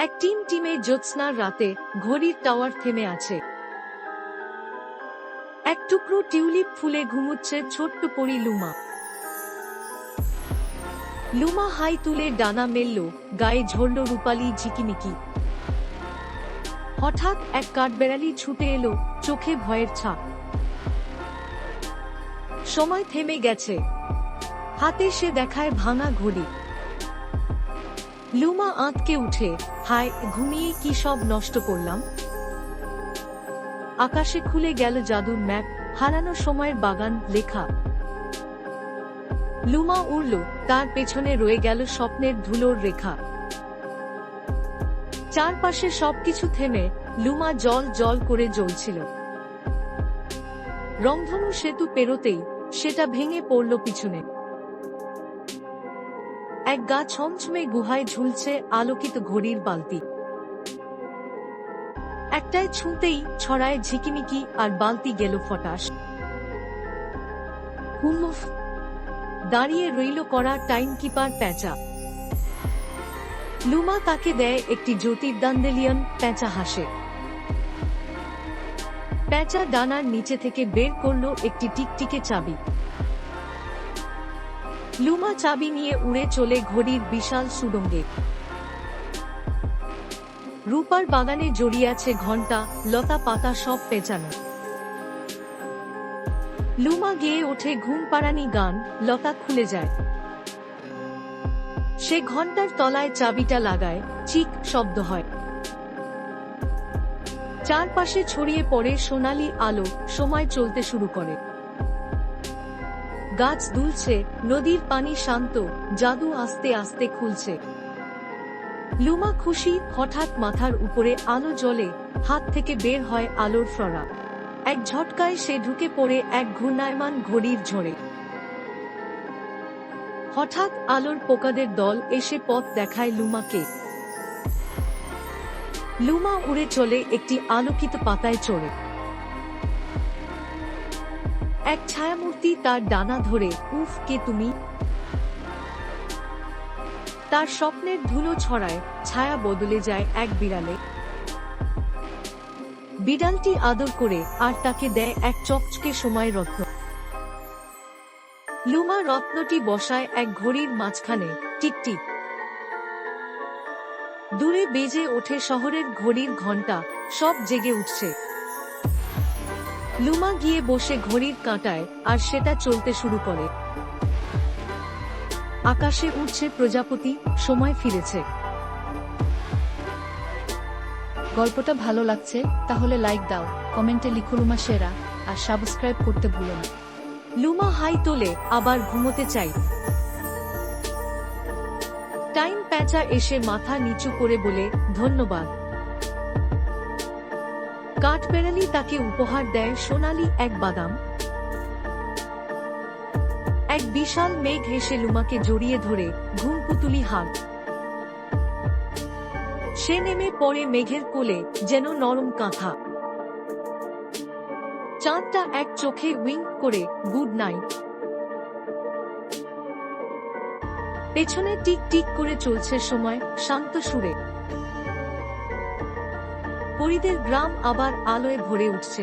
এক টিম টিমে জ্যোৎস্নার রাতে ঘড়ির টাওয়ার থেমে আছে। এক টুকরো টিউলিপ ফুলে ঘুমুচ্ছে ছোট্ট পরি লুমা। লুমা হাই তুলে ডানা মেলল, গায়ে ঝরল রূপালি ঝিকিমিকি। হঠাৎ এক কাঠবেড়ালি ছুটে এলো, চোখে ভয়ের ছাপ। সময় থেমে গেছে। হাতে সে দেখায় ভাঙা ঘড়ি। লুমা আঁতকে উঠে, হায়, ঘুমিয়ে কি সব নষ্ট করলাম? আকাশে খুলে গেল জাদুর ম্যাপ, হারানো সময়ের বাগান, লেখা। লুমা উড়ল, তার পেছনে রয়ে গেল স্বপ্নের ধুলোর রেখা। চারপাশে সবকিছু থেমে, লুমা জল জল করে জ্বলছিল। রংধনু সেতু পেরোতেই, সেটা ভেঙে পড়ল পিছনে। এক গা ছমছমে গুহায় ঝুলছে আলোকিত ঘড়ির বালতি। একটায় ছুঁতেই ছড়ায় ঝিকিমিকি আর বালতি গেল ফটাস। হুমুফ। দাঁড়িয়ে রইল করা টাইম কিপার প্যাঁচা। লুমা তাকে দেয় একটি জ্যোতির্দান্দেলিয়ন প্যাঁচা হাসে। প্যাঁচা ডানার নিচে থেকে বের করল একটি টিকটিকে চাবি। লুমা চাবি নিয়ে উড়ে চলে ঘড়ির বিশাল সুড়ঙ্গে। রূপার বাগানে জড়িয়ে আছে ঘণ্টা, লতা পাতা সব পেঁচানো। লুমা গেয়ে ওঠে ঘুম পাড়ানি গান, লতা খুলে যায়। সে ঘণ্টার তলায় চাবিটা লাগায়, চিক শব্দ হয়। চারপাশে ছড়িয়ে পড়ে সোনালি আলো, সময় চলতে শুরু করে। গাছ দুলছে, নদীর পানি শান্ত, জাদু আস্তে আস্তে খুলছে। লুমা খুশি, হঠাৎ মাথার উপরে আলো জ্বলে, হাত থেকে বের হয় আলোর ফরা এক ঝটকায় সে ঢুকে পড়ে এক ঘূর্ণায়মান ঘড়ির ঝড়ে। হঠাৎ আলোর পোকাদের দল এসে পথ দেখায় লুমাকে। লুমা উড়ে চলে একটি আলোকিত পাতায় চড়ে। এক ছায়ামূর্তি তার ডানা ধরে, উফ, কে তুমি? তার স্বপ্নের ধুলো ছড়ায়, ছায়া বদলে যায় এক বিড়ালে। বিড়ালটি আদর করে, আর তাকে দেয় এক চকচকে সময় রত্ন। লুমা রত্নটি বসায় এক ঘড়ির মাঝখানে টিকটিক দূরে বেজে ওঠে শহরের ঘড়ির ঘণ্টা সব জেগে উঠছে। লুমা গিয়ে বসে ঘড়ির কাঁটায় আর সেটা চলতে শুরু করে। আকাশে উঠছে প্রজাপতি, সময় ফিরেছে। গল্পটা ভালো লাগছে, তাহলে লাইক দাও কমেন্টে লিখো রুমা সেরা, আর সাবস্ক্রাইব করতে ভুলো না। লুমা হাই তোলে, আবার ঘুমোতে চাই। টাইম প্যাঁচা এসে মাথা নিচু করে বলে, ধন্যবাদ। কাঠবেড়ালি তাকে উপহার দেয় সোনালি এক বাদাম। এক বিশাল মেঘ হেসে লুমাকে জড়িয়ে ধরে ঘুম পুতুলি হাত। সে নেমে পড়ে মেঘের কোলে যেন নরম কাঁথা। চাঁদটা এক চোখে উইঙ্ক করে, গুড নাইট। পেছনে টিক টিক করে চলছে সময়, শান্ত সুরে। পরিদের গ্রাম আবার আলোয় ভরে উঠছে।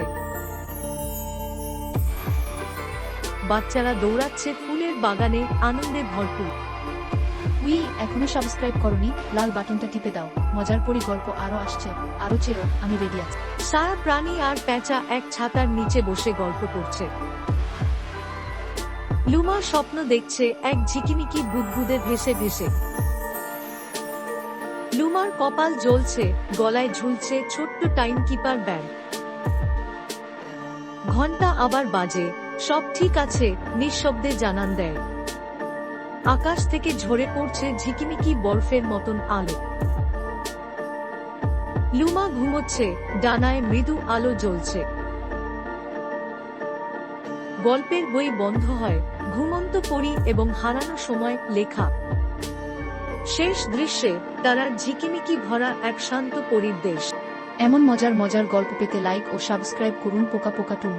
বাচ্চারা দৌড়াচ্ছে ফুলের বাগানে, আনন্দে ভরপুর। উই, এখনও সাবস্ক্রাইব করনি, লাল বাটনটা টিপে দাও। মজার পরি গল্প আরও আসছে, আরও চেরো, আমি রেডি আছি। সারা প্রাণী আর প্যাঁচা এক ছাতার নিচে বসে গল্প করছে। লুমা স্বপ্ন দেখছে এক ঝিকিমিকি বুদবুদে ভেসে ভেসে। লুমার কপাল জ্বলছে, গলায় ঝুলছে ছোট্ট টাইম কিপার ব্যাগ ঘণ্টা আবার বাজে, সব ঠিক আছে, নিঃশব্দে জানান দেয়। আকাশ থেকে ঝরে পড়ছে ঝিকিমিকি বরফের মতন আলো। লুমা ঘুমোচ্ছে, ডানায় মৃদু আলো জ্বলছে। গল্পের বই বন্ধ হয়, ঘুমন্ত পরি এবং হারানো সময় লেখা। শেষ দৃশ্যে তারা ঝিকিমিকি ভরা এক শান্ত পরির দেশ এমন মজার মজার গল্প পেতে লাইক ও সাবস্ক্রাইব করুন পোকা পোকা টুন।